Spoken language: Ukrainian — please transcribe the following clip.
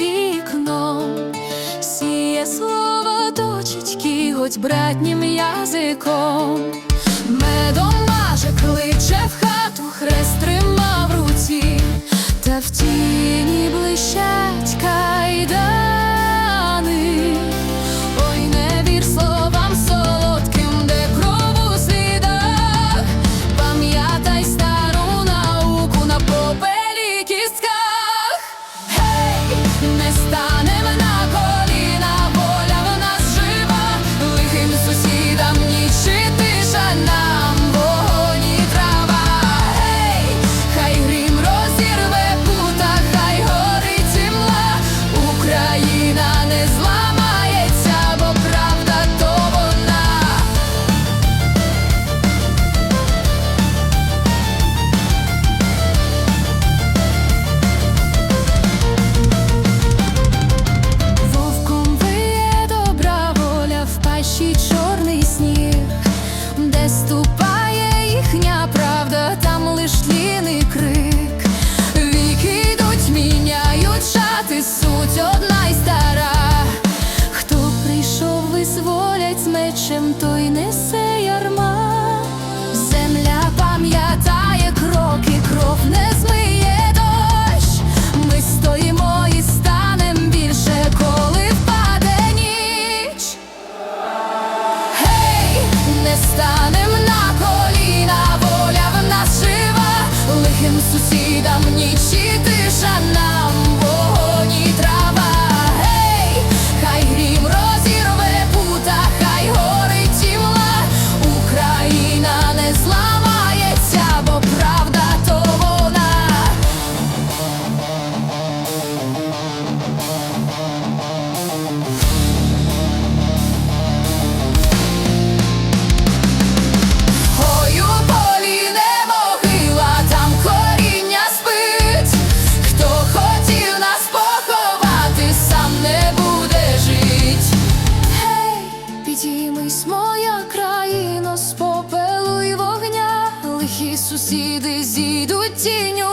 вікном, сіє слово, точечки, хоч братнім язиком, медом маже кличе в хату, хрест тримав в руці, та в тіні блищать кайда. правда, там лиш тліний крик, віки йдуть, міняють шати, суть одна й стара, хто прийшов, визволять з мечем, той не Тихим сусідам ніч і тиша нам вогоні трав. сусіди зійдуть тіню.